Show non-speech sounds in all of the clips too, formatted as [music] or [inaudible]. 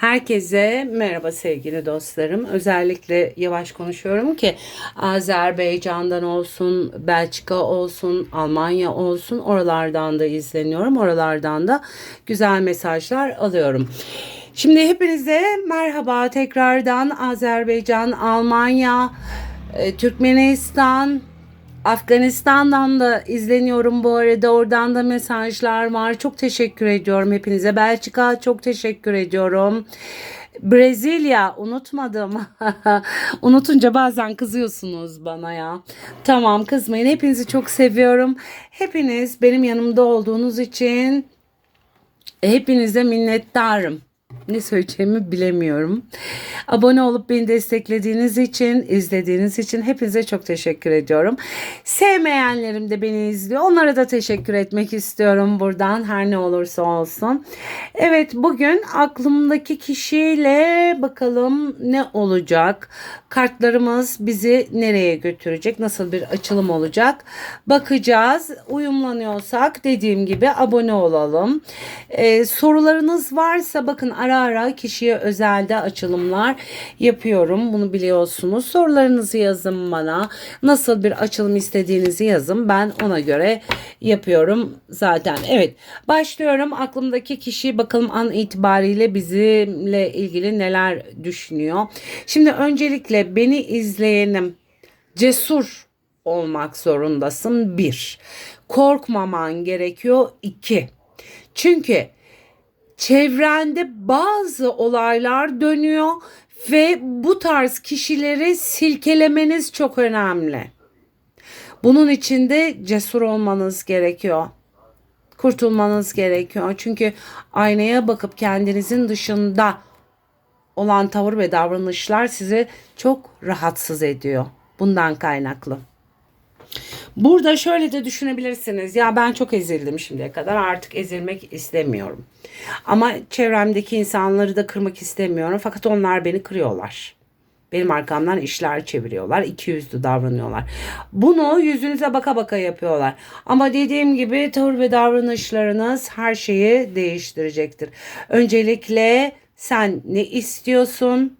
Herkese merhaba sevgili dostlarım. Özellikle yavaş konuşuyorum ki Azerbaycan'dan olsun, Belçika olsun, Almanya olsun oralardan da izleniyorum. Oralardan da güzel mesajlar alıyorum. Şimdi hepinize merhaba tekrardan Azerbaycan, Almanya, e, Türkmenistan, Afganistan'dan da izleniyorum bu arada. Oradan da mesajlar var. Çok teşekkür ediyorum hepinize. Belçika çok teşekkür ediyorum. Brezilya unutmadım. [laughs] Unutunca bazen kızıyorsunuz bana ya. Tamam kızmayın. Hepinizi çok seviyorum. Hepiniz benim yanımda olduğunuz için hepinize minnettarım. Ne söyleyeceğimi bilemiyorum. Abone olup beni desteklediğiniz için, izlediğiniz için hepinize çok teşekkür ediyorum. Sevmeyenlerim de beni izliyor. Onlara da teşekkür etmek istiyorum buradan her ne olursa olsun. Evet bugün aklımdaki kişiyle bakalım ne olacak? Kartlarımız bizi nereye götürecek? Nasıl bir açılım olacak? Bakacağız. Uyumlanıyorsak dediğim gibi abone olalım. Ee, sorularınız varsa bakın ara ara kişiye özelde açılımlar yapıyorum. Bunu biliyorsunuz. Sorularınızı yazın bana. Nasıl bir açılım istediğinizi yazın. Ben ona göre yapıyorum zaten. Evet başlıyorum. Aklımdaki kişi bakalım an itibariyle bizimle ilgili neler düşünüyor. Şimdi öncelikle beni izleyenim cesur olmak zorundasın. Bir. Korkmaman gerekiyor. iki. Çünkü çevrende bazı olaylar dönüyor ve bu tarz kişileri silkelemeniz çok önemli. Bunun için de cesur olmanız gerekiyor. Kurtulmanız gerekiyor. Çünkü aynaya bakıp kendinizin dışında olan tavır ve davranışlar sizi çok rahatsız ediyor. Bundan kaynaklı. Burada şöyle de düşünebilirsiniz. Ya ben çok ezildim şimdiye kadar artık ezilmek istemiyorum. Ama çevremdeki insanları da kırmak istemiyorum. Fakat onlar beni kırıyorlar. Benim arkamdan işler çeviriyorlar. iki yüzlü davranıyorlar. Bunu yüzünüze baka baka yapıyorlar. Ama dediğim gibi tavır ve davranışlarınız her şeyi değiştirecektir. Öncelikle sen ne istiyorsun?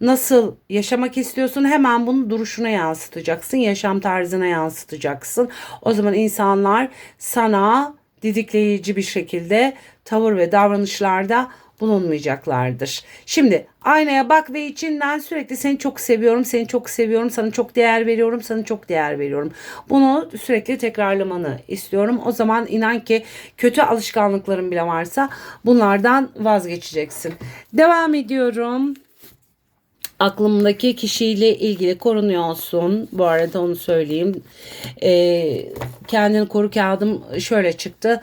Nasıl yaşamak istiyorsun hemen bunu duruşuna yansıtacaksın. Yaşam tarzına yansıtacaksın. O zaman insanlar sana didikleyici bir şekilde tavır ve davranışlarda bulunmayacaklardır. Şimdi aynaya bak ve içinden sürekli seni çok seviyorum, seni çok seviyorum, sana çok değer veriyorum, sana çok değer veriyorum. Bunu sürekli tekrarlamanı istiyorum. O zaman inan ki kötü alışkanlıkların bile varsa bunlardan vazgeçeceksin. Devam ediyorum aklımdaki kişiyle ilgili korunuyorsun. Bu arada onu söyleyeyim. Ee, kendini koru kağıdım şöyle çıktı.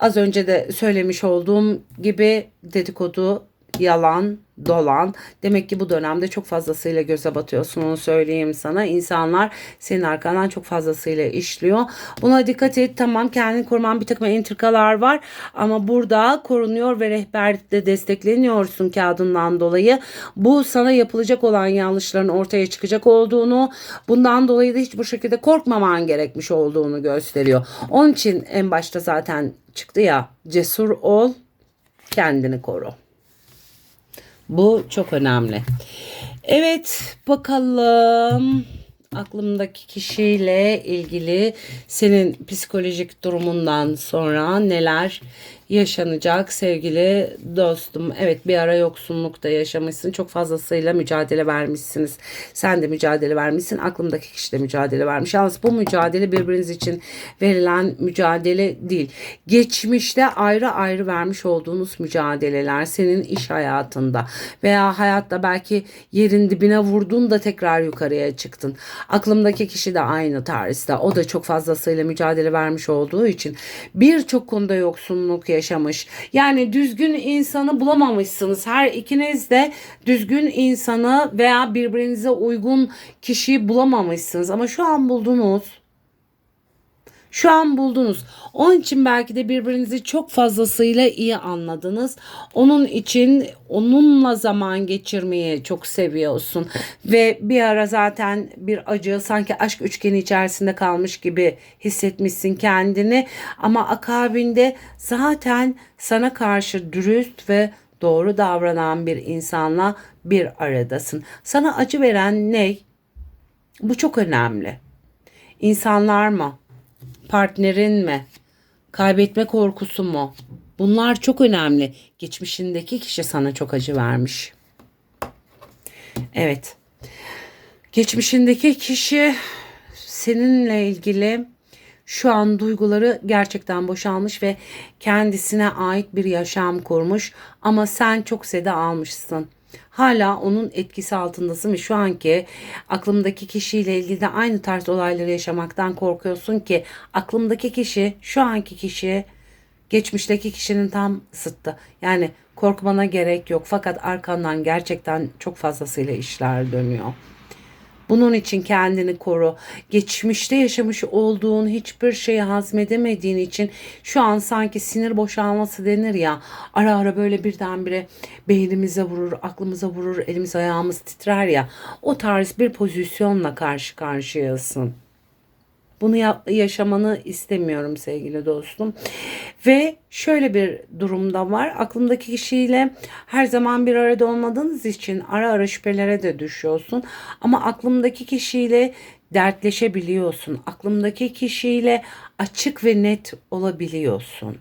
Az önce de söylemiş olduğum gibi dedikodu, yalan, dolan. Demek ki bu dönemde çok fazlasıyla göze batıyorsun onu söyleyeyim sana. İnsanlar senin arkandan çok fazlasıyla işliyor. Buna dikkat et tamam kendini koruman bir takım entrikalar var ama burada korunuyor ve rehberlikte destekleniyorsun kağıdından dolayı. Bu sana yapılacak olan yanlışların ortaya çıkacak olduğunu bundan dolayı da hiç bu şekilde korkmaman gerekmiş olduğunu gösteriyor. Onun için en başta zaten çıktı ya cesur ol kendini koru. Bu çok önemli. Evet bakalım aklımdaki kişiyle ilgili senin psikolojik durumundan sonra neler yaşanacak sevgili dostum. Evet bir ara yoksunlukta yaşamışsın. Çok fazlasıyla mücadele vermişsiniz. Sen de mücadele vermişsin. Aklımdaki kişi de mücadele vermiş. Yalnız bu mücadele birbiriniz için verilen mücadele değil. Geçmişte ayrı ayrı vermiş olduğunuz mücadeleler senin iş hayatında veya hayatta belki yerin dibine vurdun da tekrar yukarıya çıktın. Aklımdaki kişi de aynı tarzda. O da çok fazlasıyla mücadele vermiş olduğu için birçok konuda yoksunluk yaşamış yaşamış. Yani düzgün insanı bulamamışsınız. Her ikiniz de düzgün insanı veya birbirinize uygun kişiyi bulamamışsınız. Ama şu an buldunuz. Şu an buldunuz. Onun için belki de birbirinizi çok fazlasıyla iyi anladınız. Onun için onunla zaman geçirmeyi çok seviyorsun. Ve bir ara zaten bir acı sanki aşk üçgeni içerisinde kalmış gibi hissetmişsin kendini. Ama akabinde zaten sana karşı dürüst ve doğru davranan bir insanla bir aradasın. Sana acı veren ne? Bu çok önemli. İnsanlar mı? Partnerin mi? Kaybetme korkusu mu? Bunlar çok önemli. Geçmişindeki kişi sana çok acı vermiş. Evet. Geçmişindeki kişi seninle ilgili şu an duyguları gerçekten boşalmış ve kendisine ait bir yaşam kurmuş ama sen çok seda almışsın. Hala onun etkisi altındasın ve şu anki aklımdaki kişiyle ilgili de aynı tarz olayları yaşamaktan korkuyorsun ki aklımdaki kişi, şu anki kişi geçmişteki kişinin tam zıttı. Yani korkmana gerek yok fakat arkandan gerçekten çok fazlasıyla işler dönüyor. Bunun için kendini koru. Geçmişte yaşamış olduğun hiçbir şeyi hazmedemediğin için şu an sanki sinir boşalması denir ya. Ara ara böyle birdenbire beynimize vurur, aklımıza vurur, elimiz ayağımız titrer ya. O tarz bir pozisyonla karşı karşıyasın. Bunu yaşamanı istemiyorum sevgili dostum. Ve şöyle bir durumda var. Aklımdaki kişiyle her zaman bir arada olmadığınız için ara ara şüphelere de düşüyorsun. Ama aklımdaki kişiyle dertleşebiliyorsun. Aklımdaki kişiyle açık ve net olabiliyorsun.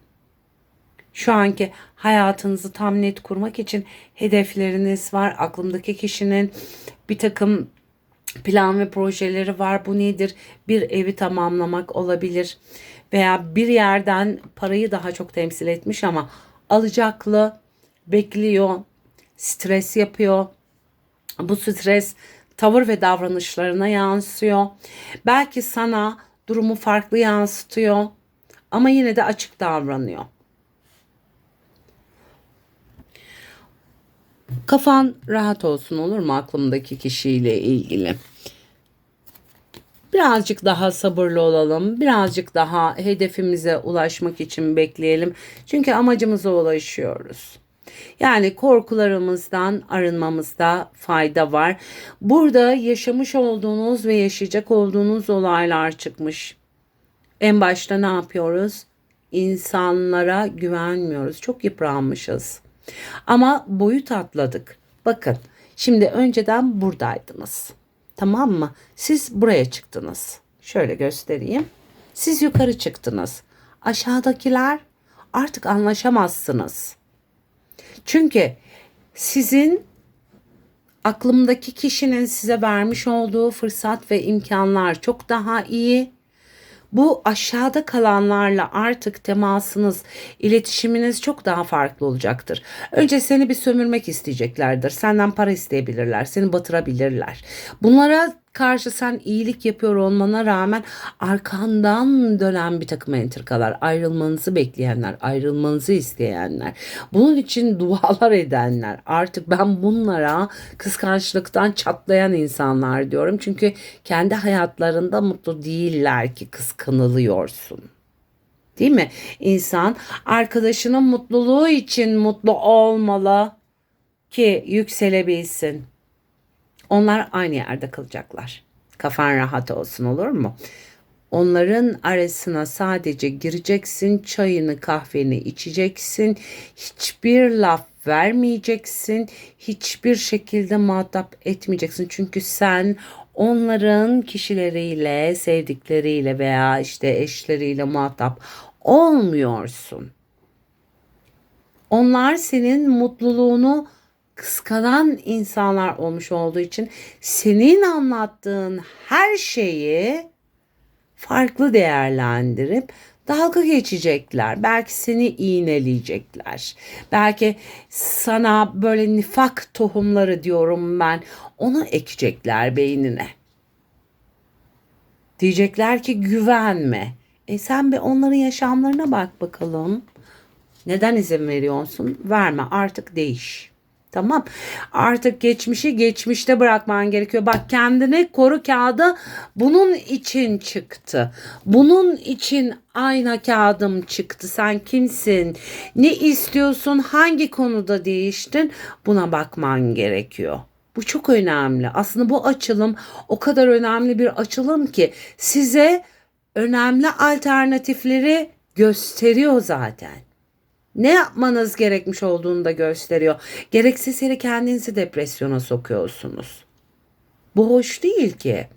Şu anki hayatınızı tam net kurmak için hedefleriniz var. Aklımdaki kişinin bir takım plan ve projeleri var. Bu nedir? Bir evi tamamlamak olabilir veya bir yerden parayı daha çok temsil etmiş ama alacaklı, bekliyor, stres yapıyor. Bu stres tavır ve davranışlarına yansıyor. Belki sana durumu farklı yansıtıyor ama yine de açık davranıyor. Kafan rahat olsun olur mu aklımdaki kişiyle ilgili? Birazcık daha sabırlı olalım. Birazcık daha hedefimize ulaşmak için bekleyelim. Çünkü amacımıza ulaşıyoruz. Yani korkularımızdan arınmamızda fayda var. Burada yaşamış olduğunuz ve yaşayacak olduğunuz olaylar çıkmış. En başta ne yapıyoruz? İnsanlara güvenmiyoruz. Çok yıpranmışız. Ama boyut atladık. Bakın şimdi önceden buradaydınız. Tamam mı? Siz buraya çıktınız. Şöyle göstereyim. Siz yukarı çıktınız. Aşağıdakiler artık anlaşamazsınız. Çünkü sizin aklımdaki kişinin size vermiş olduğu fırsat ve imkanlar çok daha iyi bu aşağıda kalanlarla artık temasınız, iletişiminiz çok daha farklı olacaktır. Önce seni bir sömürmek isteyeceklerdir. Senden para isteyebilirler, seni batırabilirler. Bunlara karşı sen iyilik yapıyor olmana rağmen arkandan dönen bir takım entrikalar, ayrılmanızı bekleyenler, ayrılmanızı isteyenler, bunun için dualar edenler. Artık ben bunlara kıskançlıktan çatlayan insanlar diyorum. Çünkü kendi hayatlarında mutlu değiller ki kıskanılıyorsun. Değil mi? İnsan arkadaşının mutluluğu için mutlu olmalı ki yükselebilsin. Onlar aynı yerde kalacaklar. Kafan rahat olsun olur mu? Onların arasına sadece gireceksin, çayını, kahveni içeceksin. Hiçbir laf vermeyeceksin. Hiçbir şekilde muhatap etmeyeceksin. Çünkü sen onların kişileriyle, sevdikleriyle veya işte eşleriyle muhatap olmuyorsun. Onlar senin mutluluğunu kıskanan insanlar olmuş olduğu için senin anlattığın her şeyi farklı değerlendirip dalga geçecekler. Belki seni iğneleyecekler. Belki sana böyle nifak tohumları diyorum ben. Onu ekecekler beynine. Diyecekler ki güvenme. E sen bir onların yaşamlarına bak bakalım. Neden izin veriyorsun? Verme artık değiş. Tamam. Artık geçmişi geçmişte bırakman gerekiyor. Bak kendini koru kağıdı bunun için çıktı. Bunun için ayna kağıdım çıktı. Sen kimsin? Ne istiyorsun? Hangi konuda değiştin? Buna bakman gerekiyor. Bu çok önemli. Aslında bu açılım o kadar önemli bir açılım ki size önemli alternatifleri gösteriyor zaten. Ne yapmanız gerekmiş olduğunu da gösteriyor. Gereksiz yere kendinizi depresyona sokuyorsunuz. Bu hoş değil ki.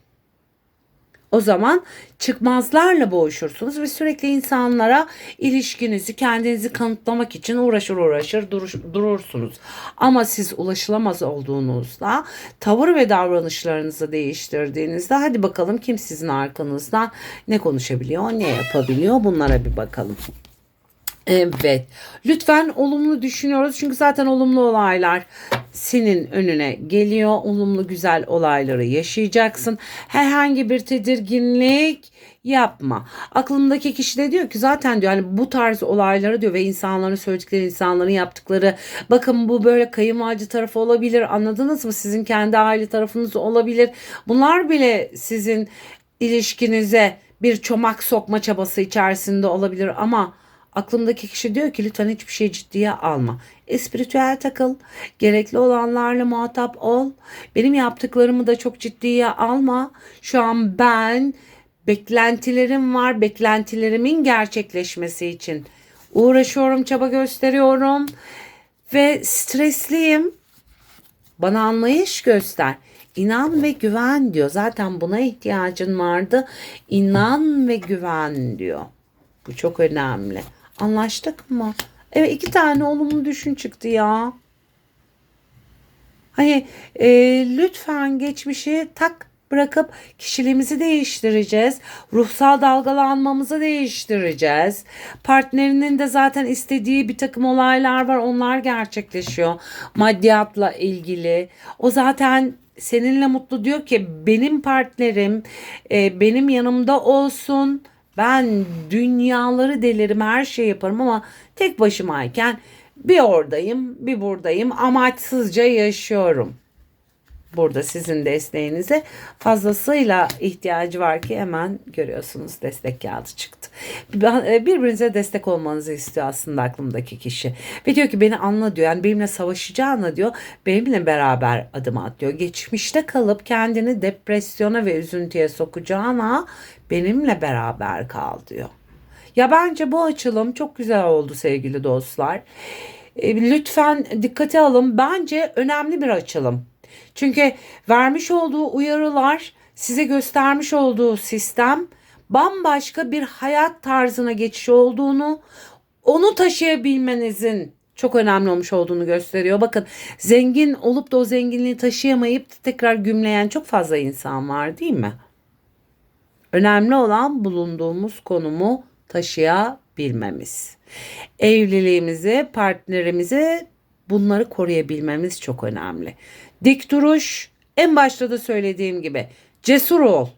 O zaman çıkmazlarla boğuşursunuz ve sürekli insanlara ilişkinizi kendinizi kanıtlamak için uğraşır uğraşır duruş, durursunuz. Ama siz ulaşılamaz olduğunuzda tavır ve davranışlarınızı değiştirdiğinizde hadi bakalım kim sizin arkanızdan ne konuşabiliyor ne yapabiliyor bunlara bir bakalım. Evet. Lütfen olumlu düşünüyoruz. Çünkü zaten olumlu olaylar senin önüne geliyor. Olumlu güzel olayları yaşayacaksın. Herhangi bir tedirginlik yapma. Aklımdaki kişi de diyor ki zaten diyor hani bu tarz olayları diyor ve insanların söyledikleri, insanların yaptıkları bakın bu böyle kayınvalide tarafı olabilir. Anladınız mı? Sizin kendi aile tarafınız olabilir. Bunlar bile sizin ilişkinize bir çomak sokma çabası içerisinde olabilir ama Aklımdaki kişi diyor ki lütfen hiçbir şey ciddiye alma. Espiritüel takıl. Gerekli olanlarla muhatap ol. Benim yaptıklarımı da çok ciddiye alma. Şu an ben beklentilerim var. Beklentilerimin gerçekleşmesi için uğraşıyorum, çaba gösteriyorum ve stresliyim. Bana anlayış göster. İnan ve güven diyor. Zaten buna ihtiyacın vardı. İnan ve güven diyor. Bu çok önemli. Anlaştık mı? Evet iki tane olumlu düşün çıktı ya. Hani e, lütfen geçmişi tak bırakıp kişiliğimizi değiştireceğiz. Ruhsal dalgalanmamızı değiştireceğiz. Partnerinin de zaten istediği bir takım olaylar var. Onlar gerçekleşiyor. Maddiyatla ilgili. O zaten seninle mutlu diyor ki benim partnerim e, benim yanımda olsun ben dünyaları delirim, her şey yaparım ama tek başımayken bir oradayım, bir buradayım. Amaçsızca yaşıyorum. Burada sizin desteğinize fazlasıyla ihtiyacı var ki hemen görüyorsunuz destek kağıdı çıktı. E, birbirinize destek olmanızı istiyor aslında aklımdaki kişi. Ve diyor ki beni anla diyor. Yani benimle savaşacağına diyor. Benimle beraber adım at diyor. Geçmişte kalıp kendini depresyona ve üzüntüye sokacağına benimle beraber kal diyor. Ya bence bu açılım çok güzel oldu sevgili dostlar. E, lütfen dikkate alın. Bence önemli bir açılım. Çünkü vermiş olduğu uyarılar, size göstermiş olduğu sistem bambaşka bir hayat tarzına geçiş olduğunu, onu taşıyabilmenizin çok önemli olmuş olduğunu gösteriyor. Bakın zengin olup da o zenginliği taşıyamayıp tekrar gümleyen çok fazla insan var değil mi? Önemli olan bulunduğumuz konumu taşıyabilmemiz. Evliliğimizi, partnerimizi bunları koruyabilmemiz çok önemli. Dik duruş, en başta da söylediğim gibi cesur ol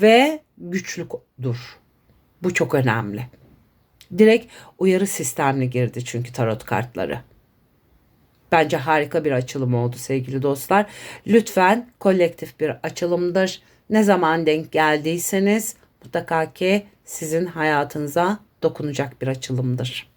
ve güçlü dur. Bu çok önemli. Direkt uyarı sistemli girdi çünkü tarot kartları. Bence harika bir açılım oldu sevgili dostlar. Lütfen kolektif bir açılımdır. Ne zaman denk geldiyseniz mutlaka ki sizin hayatınıza dokunacak bir açılımdır.